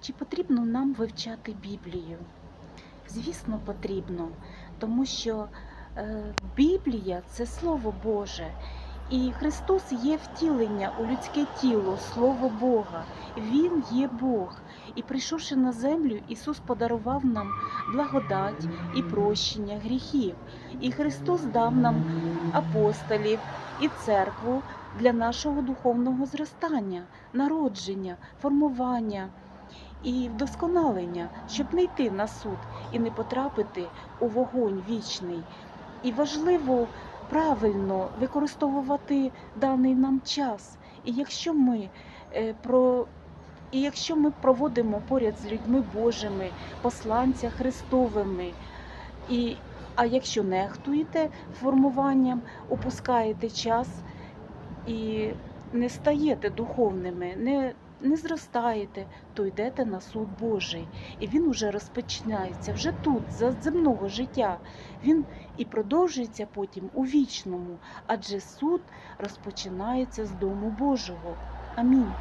Чи потрібно нам вивчати Біблію? Звісно, потрібно, тому що е, Біблія це Слово Боже, і Христос є втілення у людське тіло, Слово Бога. Він є Бог. І прийшовши на землю, Ісус подарував нам благодать і прощення гріхів. І Христос дав нам апостолів і церкву для нашого духовного зростання, народження, формування і вдосконалення, щоб не йти на суд і не потрапити у вогонь вічний. І важливо правильно використовувати даний нам час. І якщо ми е, про і якщо ми проводимо поряд з людьми Божими, посланця Христовими, і, а якщо нехтуєте формуванням, опускаєте час і не стаєте духовними, не, не зростаєте, то йдете на суд Божий. І він уже розпочинається вже тут, за земного життя. Він і продовжується потім у вічному, адже суд розпочинається з дому Божого. Амінь.